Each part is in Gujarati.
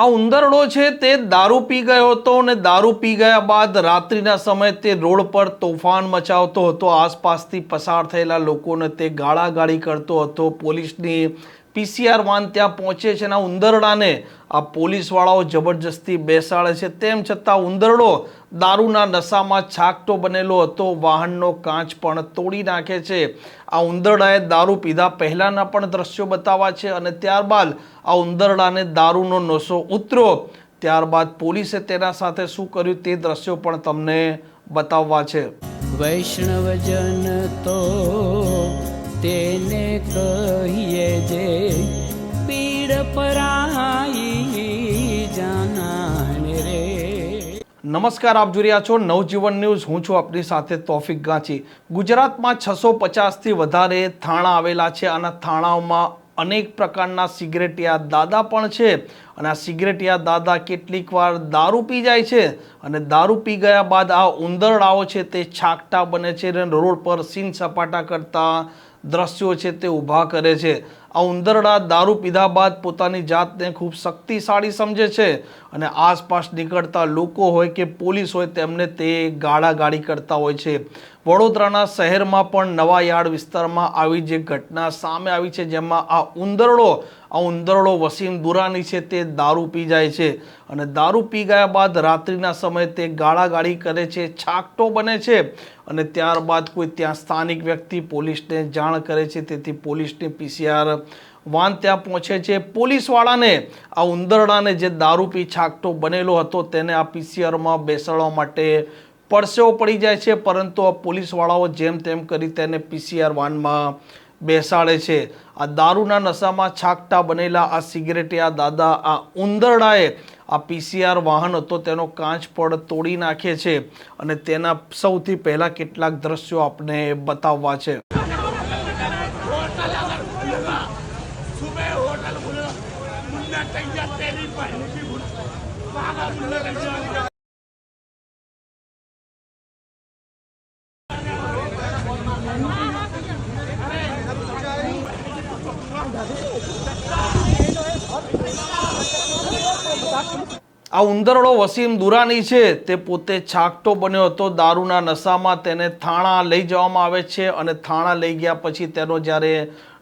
આ ઉંદરડો છે તે દારૂ પી ગયો હતો અને દારૂ પી ગયા બાદ રાત્રિના સમયે તે રોડ પર તોફાન મચાવતો હતો. આસપાસથી પસાર થયેલા લોકોને તે ગાળાગાળી કરતો હતો. પોલીસની પીસીઆર વાન ત્યાં પહોંચે છે અને આ ઉંદરડાને આ પોલીસવાળાઓ જબરજસ્તી બેસાડે છે. તેમ છતાં ઉંદરડો દારૂના નશામાં છાકટો બનેલો હતો. વાહનનો કાચ પણ તોડી નાખે છે. આ ઉંદરડાએ દારૂ પીધા પહેલાંના પણ દ્રશ્યો બતાવ્યા છે અને ત્યારબાદ આ ઉંદરડાને દારૂનો નશો ઉતર્યો. ત્યારબાદ પોલીસે તેના સાથે શું કર્યું તે દ્રશ્યો પણ તમને બતાવવા છે. વૈષ્ણવજન તો તેને કહીએ જે પીડ પરાઈ જાનાને રે. નમસ્કાર, આપ જોઈ રહ્યા છો નવજીવન ન્યૂઝ. હું છું આપની સાથે તોફિક ગાંચી. ગુજરાતમાં છસો પચાસથી વધારે થાણા આવેલા છે અને થાણાઓમાં અનેક પ્રકારના સિગરેટિયા દાદા પણ છે અને આ સિગરેટિયા દાદા કેટલીક વાર દારૂ પી જાય છે અને દારૂ પી ગયા બાદ આ ઉંદરડાઓ છે તે છાકટા બને છે અને રોડ પર સીન સપાટા કરતા દ્રશ્યો છે તે ઊભા કરે છે. આ ઉંદરડા દારૂ પીધા બાદ પોતાની જાતને ખૂબ શક્તિશાળી સમજે છે અને આસપાસ નીકળતા લોકો હોય કે પોલીસ હોય તેમને તે ગાળાગાળી કરતા હોય છે. વડોદરાના શહેરમાં પણ નવા યાર્ડ વિસ્તારમાં આવી જે ઘટના સામે આવી છે, જેમાં આ ઉંદરડો આ ઉંદરડો વસીમ દુરાની છે, તે દારૂ પી જાય છે અને દારૂ પી ગયા બાદ રાત્રિના સમયે તે ગાળાગાળી કરે છે, છાકટો બને છે અને ત્યારબાદ કોઈ ત્યાં સ્થાનિક વ્યક્તિ પોલીસને જાણ કરે છે, તેથી પોલીસની પીસીઆર વાન ત્યાં પહોંચે છે. પોલીસવાળાને આ ઉંદરડાને જે દારૂ પી છાકટો બનેલો હતો, તેને આ પીસીઆરમાં બેસાડવા માટે પરસેવો પડી જાય છે, પરંતુ આ પોલીસવાળાઓ જેમ તેમ કરી તેને પીસીઆર વાનમાં બેસાડે છે આ દારૂના નશામાં છાકટા બનેલા આ સિગરેટિયા દાદા, આ ઉંદરડાએ આ પીસીઆર વાહન હતો, તેનો કાચ પડ તોડી નાખે છે અને તેના સૌથી પહેલાં કેટલાક દ્રશ્યો આપણે બતાવવા છે Mom! આ ઉંદરડો વસીમ દુરાની છે. તે પોતે છાકટો બન્યો હતો. દારૂના નશામાં તેને થાણા લઈ જવામાં આવે છે અને થાણા લઈ ગયા પછી તેનો જ્યારે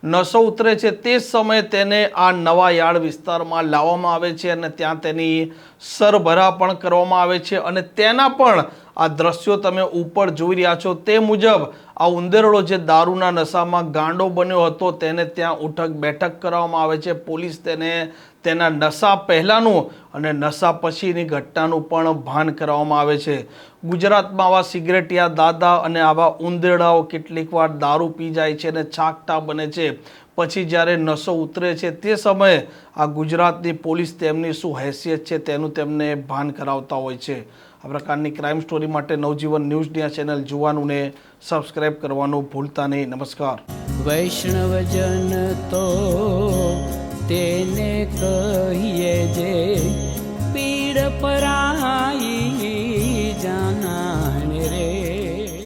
નશો ઉતરે છે તે સમયે તેને આ નવા યાર્ડ વિસ્તારમાં લાવવામાં આવે છે અને ત્યાં તેની સરભરા પણ કરવામાં આવે છે અને તેના પણ આ દ્રશ્યો તમે ઉપર જોઈ રહ્યા છો તે મુજબ આ ઉંદેરડો જે દારૂના નશામાં ગાંડો બન્યો હતો તેને ત્યાં ઉઠક બેઠક કરવામાં આવે છે. પોલીસ તેને તેના નશા પહેલાંનું અને નશા પછીની ઘટનાનું પણ ભાન કરવામાં આવે છે. ગુજરાતમાં આવા સિગરેટિયા દાદા અને આવા ઉંદેરડાઓ કેટલીક વાર દારૂ પી જાય છે અને છાકટા બને છે. પછી જ્યારે નશો ઉતરે છે તે સમયે આ ગુજરાતની પોલીસ તેમની શું હેસિયત છે તેનું તેમને ભાન કરાવતા હોય છે. આ પ્રકારની ક્રાઇમ સ્ટોરી માટે નવજીવન ન્યૂઝની આ ચેનલ જોવાનું ને સબસ્ક્રાઇબ કરવાનું ભૂલતા નહીં. નમસ્કાર. વૈષ્ણવજન તો તેને કહીએ જે